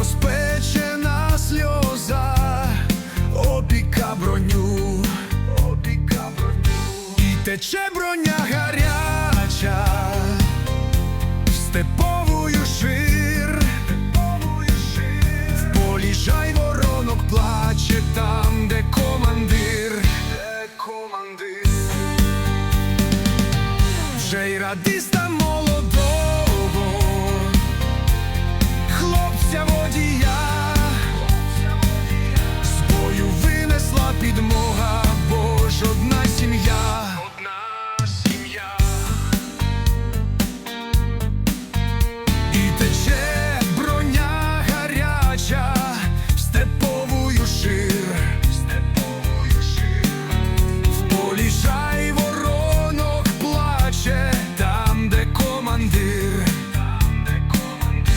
розпечена сльоза, опіка броню, опіка броню, і тече броня гаряча, степовою шир, в полі жай воронок плаче там, де командир, де командир. Вже й радиста степовою шир, степовою шир. В воронок плаче, там, де командир, там, де командир.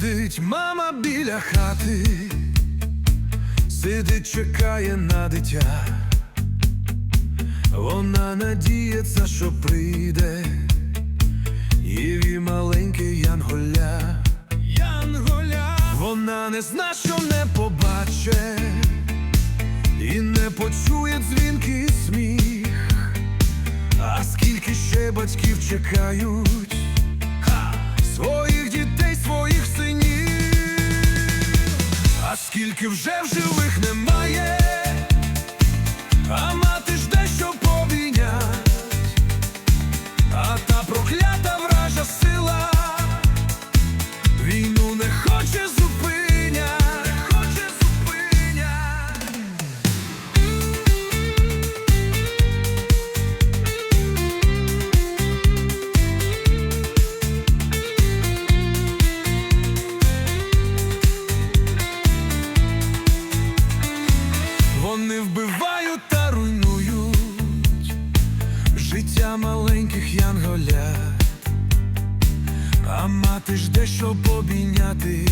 Сидить мама біля хати. Сидить, чекає на дитя, вона надіється, що прийде її маленьке янголя. Янголя, вона не зна, що не побаче, і не почує дзвінкий сміх. А скільки ще батьків чекають своїх А скільки вже в живих немає, вбивають та руйнують життя маленьких янголят, а мати жде, щоб обійняти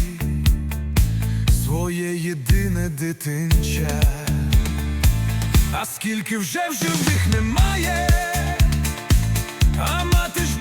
своє єдине дитинча. А скільки вже в живих немає, а мати жде,